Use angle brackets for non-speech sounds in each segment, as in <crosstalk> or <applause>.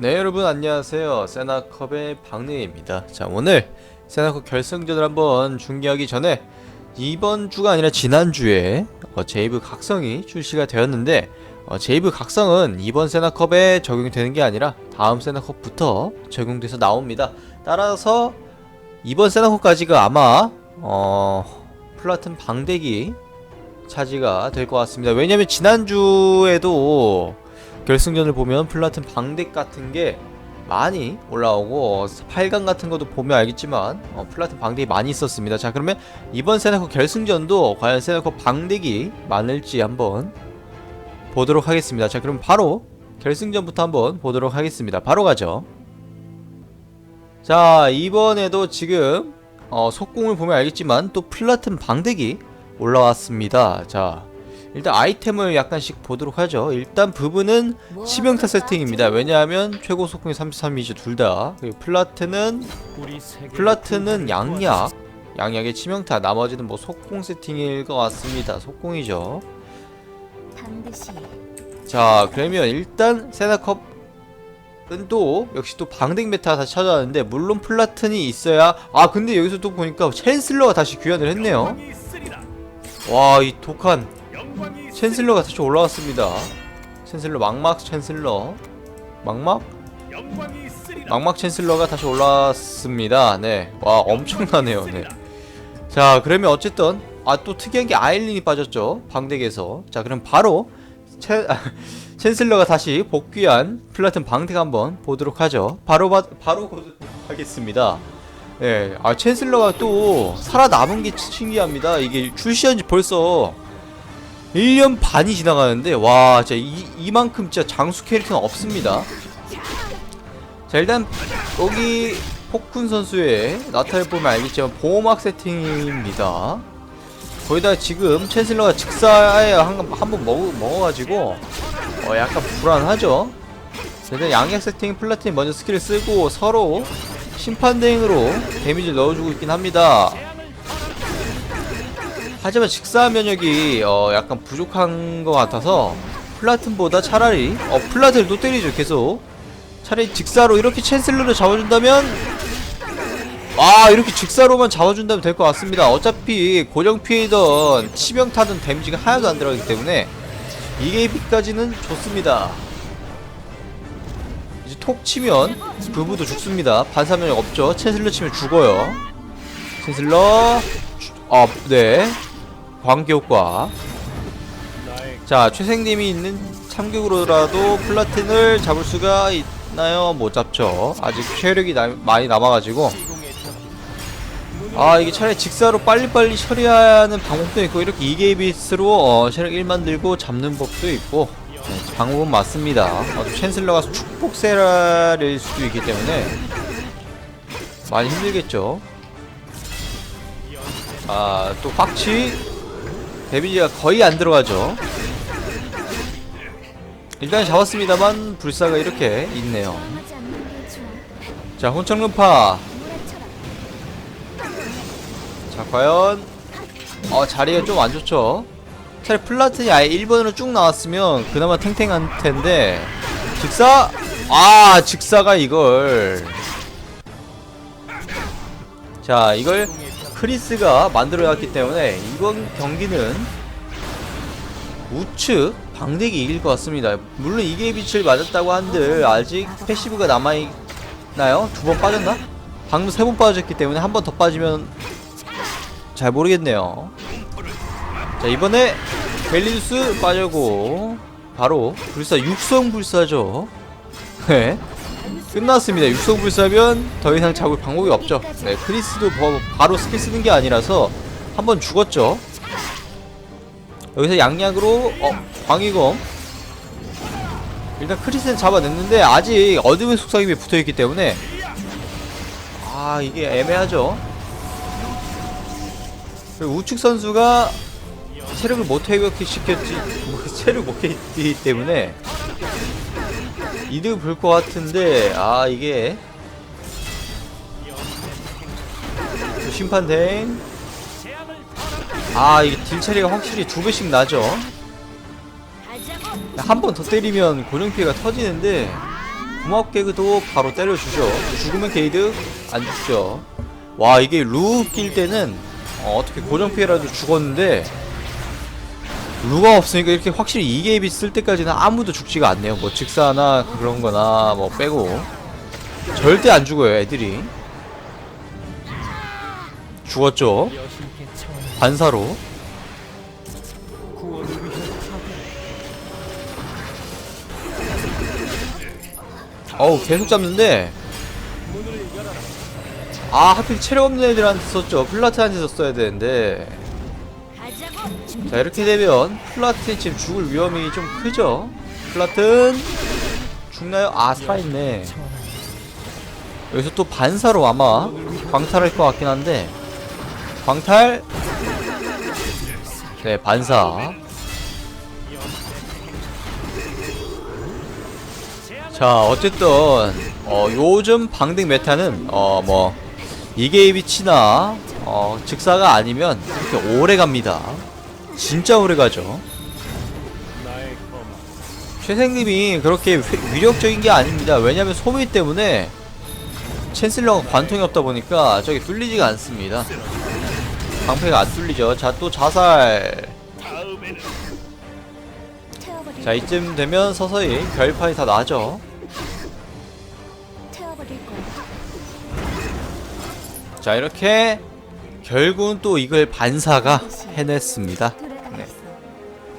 네 여러분 안녕하세요. 세나컵의 박내입니다. 자 오늘 세나컵 결승전을 한번 중계하기 전에 이번 주가 아니라 지난주에 어, 제이브 각성이 출시가 되었는데 어, 제이브 각성은 이번 세나컵에 적용이 되는 게 아니라 다음 세나컵부터 적용돼서 나옵니다. 따라서 이번 세나컵까지가 아마 어, 플라튼 방대기 차지가 될 것 같습니다. 왜냐면 지난주에도 결승전을 보면 플라튼 방덱 같은 게 많이 올라오고 8강 같은 것도 보면 알겠지만 어, 플라튼 방덱이 많이 있었습니다. 자 그러면 이번 세나컵 결승전도 과연 세나컵 방덱이 많을지 한번 보도록 하겠습니다. 자 그럼 바로 결승전부터 한번 보도록 하겠습니다. 바로 가죠. 자 이번에도 지금 어, 속공을 보면 알겠지만 또 플라튼 방덱이 올라왔습니다. 자 일단 아이템을 약간씩 보도록 하죠. 일단 부분은 치명타 세팅입니다. 왜냐하면 최고 속공이 33이죠 둘 다. 그리고 플라트는 플라트는 양약, 양약의 치명타. 나머지는 뭐 속공 세팅일 것 같습니다. 속공이죠. 자 그러면 일단 세나컵은 또 역시 또 방댕 메타가 다시 찾아왔는데 물론 플라튼이 있어야 아 근데 여기서 또 보니까 챈슬러가 다시 귀환을 했네요. 와 이 독한 챈슬러가 다시 올라왔습니다. 챈슬러 막막 챈슬러 막막 막막 챈슬러가 다시 올라왔습니다. 네, 와 엄청나네요. 네. 자 그러면 어쨌든 아 또 특이한 게 아일린이 빠졌죠 방덱에서. 자 그럼 바로 챈 <laughs> 챈슬러가 다시 복귀한 플라튼 방덱 한번 보도록 하죠. 바로 바, 바로 하겠습니다. 예, 아 챈슬러가 또 살아남은 게 신기합니다. 이게 출시한 지 벌써 1년 반이 지나가는데 와 진짜 이, 이만큼 진짜 장수 캐릭터는 없습니다. 자 일단 여기 폭군 선수의 나타를 보면 알겠지만 보호막 세팅입니다. 거기다가 지금 챈슬러가 직사에 한번 먹어, 먹어가지고 어 약간 불안하죠? 일단 양약 세팅 플라틴 먼저 스킬을 쓰고 서로 심판 대행으로 데미지를 넣어주고 있긴 합니다 하지만 직사 면역이 어 약간 부족한 것 같아서 플라튼보다 차라리 어 플라튼을 또 때리죠 계속. 차라리 직사로 이렇게 챈슬러를 잡아준다면 아 이렇게 직사로만 잡아준다면 될 것 같습니다. 어차피 고정 피해던 치명 타든 데미지가 하나도 안 들어가기 때문에 이게 비까지는 좋습니다. 이제 톡 치면 부부도 죽습니다. 반사 면역 없죠. 챈슬러 치면 죽어요. 챈슬러 아, 네. 광기 효과. 자, 최생님이 있는 참격으로라도 플라틴을 잡을 수가 있나요? 못 잡죠. 아직 체력이 나, 많이 남아가지고. 아, 이게 차라리 직사로 빨리빨리 처리하는 방법도 있고, 이렇게 2게이비스로 어, 체력 1 만 들고 잡는 법도 있고, 네, 방법은 맞습니다. 어, 챈슬러가 축복 세라일 수도 있기 때문에, 많이 힘들겠죠. 아, 또 빡치 데미지가 거의 안 들어가죠. 일단 잡았습니다만 불사가 이렇게 있네요. 자. 몰아쳐라 자, 과연 어, 자리가 좀 안 좋죠. 차라리 플라튼이 아예 1번으로 쭉 나왔으면 그나마 탱탱한 텐데 직사 아 직사가 이걸 자 이걸 크리스가 만들어놨기 때문에 이번 경기는 우측 방대기 이길 것 같습니다. 물론 이게 빛을 맞았다고 한들 아직 패시브가 남아있나요? 두 번 빠졌나? 방금 세 번 빠졌기 때문에 한 번 더 빠지면 잘 모르겠네요. 자 이번에 벨리누스 빠지고 바로 불사 육성 불사죠. <laughs> 네. 끝났습니다. 육성 불사면 더 이상 잡을 방법이 없죠. 네, 크리스도 뭐 바로 스킬 쓰는 게 아니라서 한 번 죽었죠. 여기서 양약으로 어 광희검 일단 크리스는 잡아냈는데 아직 어둠의 속삭임이 붙어있기 때문에 아 이게 애매하죠. 우측 선수가 체력을 못 회복시켰지 뭐, 체력 못 했기 때문에 이득을 볼것 같은데 아 이게. 그 심판 대행 아 이게 딜 차리가 확실히 두 배씩 나죠. 한 번 더 때리면 고정 피해가 터지는데 고막 개그도 바로 때려주죠. 죽으면 게이드 안 죽죠. 와 이게 루 낄 때는 어, 떻게 고정 피해라도 죽었는데 루가 없으니까 이렇게 확실히 이게입이 쓸 때까지는 아무도 죽지가 않네요. 뭐 직사나 그런 거나 뭐 빼고. 절대 안 죽어요 애들이. 죽었죠? 반사로. 어우 계속 잡는데. 아 하필 체력 없는 애들한테 썼죠. 플라트한테 썼어야 되는데 자 이렇게 되면 플라튼 지금 죽을 위험이 좀 크죠? 플라튼 죽나요? 아 살아있네. 여기서 또 반사로 아마 광탈할 것 같긴 한데. 광탈? 네 반사. 자 어쨌든 어 요즘 방댕 메타는 어 뭐 이게이비 치나 어 직사가 아니면 이렇게 오래 갑니다 진짜 오래 가죠. 최생님이 그렇게 위- 위력적인 게 아닙니다. 왜냐면 소미 때문에 챈슬러가 관통이 없다 보니까 저기 뚫리지가 않습니다. 방패가 안 뚫리죠. 자 또 자살. 자 이쯤 되면 서서히 결판이 다 나죠. 자 이렇게 결국은 또 이걸 반사가 해냈습니다.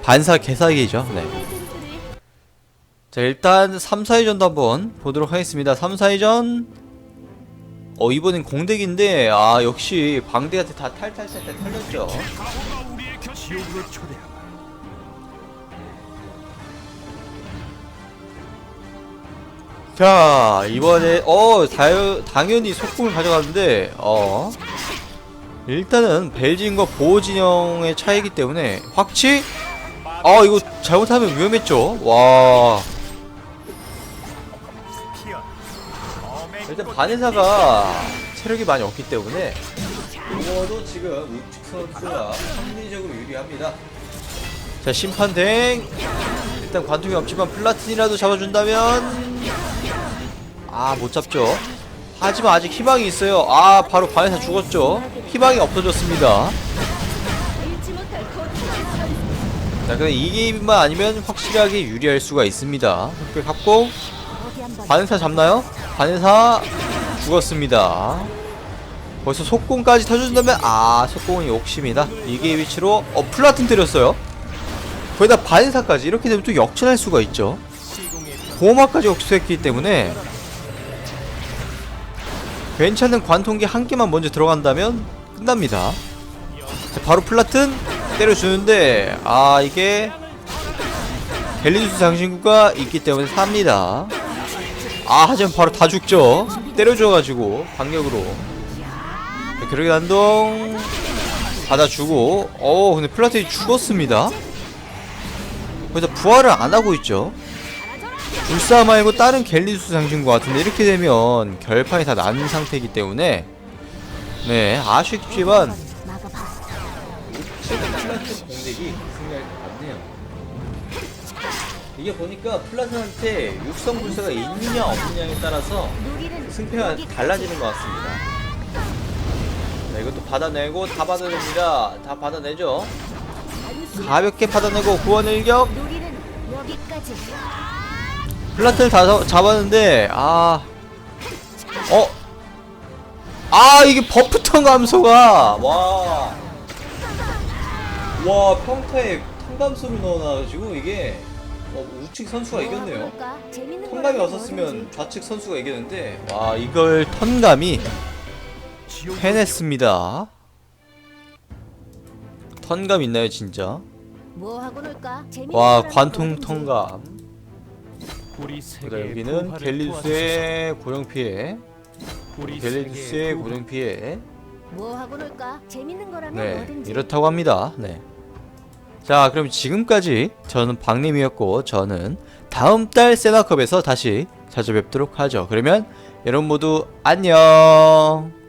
반사 개사기죠. 네. 자 일단 3, 4위전도 한번 보도록 하겠습니다. 3, 4위전. 어 이번엔 공덱인데 아 역시 방대한테 다 탈탈탈탈 털렸죠. 자 이번에 어 다, 당연히 속공을 가져갔는데 어. 일단은 벨진과 보호진영의 차이기 때문에 확치 아 이거 잘못하면 위험했죠? 와. 일단 반의사가 체력이 많이 없기 때문에. 이거도 지금 우측 선수가 합리적으로 유리합니다. 자 심판댕 일단 관통이 없지만 플라틴이라도 잡아준다면. 아 못 잡죠. 하지만 아직 희망이 있어요. 아 바로 반의사 죽었죠. 희망이 없어졌습니다 자 근데 이 게임만 아니면 확실하게 유리할 수가 있습니다. 흑백 한번 반의사 잡나요? 반의사 죽었습니다. 벌써 속공까지 터준다면 아 속공은 욕심이다. 이게 위치로 어 플라틴 때렸어요. 거기다 반의사까지. 이렇게 되면 또 역전할 수가 있죠. 보호막까지 흡수했기 때문에 괜찮은 관통기 한 개만 먼저 들어간다면 끝납니다. 자, 바로 플라튼 때려주는데 아 이게 벨리누스 장신구가 있기 때문에 삽니다. 아 하지만 바로 다 죽죠. 때려줘가지고 강력으로. 자, 기록의 난동 받아주고 어 근데 플라틴이 죽었습니다. 거기다 부활을 안 하고 있죠. 불사 말고 다른 갤리수스 장신구 같은데 이렇게 되면 결판이 다 난 상태이기 때문에 네 아쉽지만. 플라트 공격이 승리할 것 같네요. 이게 보니까 플라트한테 육성 불사가 있느냐 없느냐에 따라서 승패가. 달라지는 것 같습니다. 네, 이것도 받아내고 다 받아냅니다. 다 받아내죠. 가볍게 받아내고 구원 일격. 플라트를 다 잡- 잡았는데 아, 어, 아 이게 버프턴 감소가 와, 와 평타에 턴감소를 넣어놔가지고 이게 어, 우측 선수가 이겼네요. 턴감이 없었으면 뭐든지. 좌측 선수가 이겼는데 와 이걸 턴감이 해냈습니다. 턴감 있나요 진짜? 뭐와 관통. 턴감. 세계의 여기는 부활을 갤리두스의 고정 피해. 세계의 고정 피해. 뭐 하고 놀까? 재밌는 거라면 네 뭐든지. 이렇다고 합니다. 네. 자 그럼 지금까지 저는 박님이었고 저는 다음 달 세나컵에서 다시 찾아뵙도록 하죠. 그러면 여러분 모두 안녕.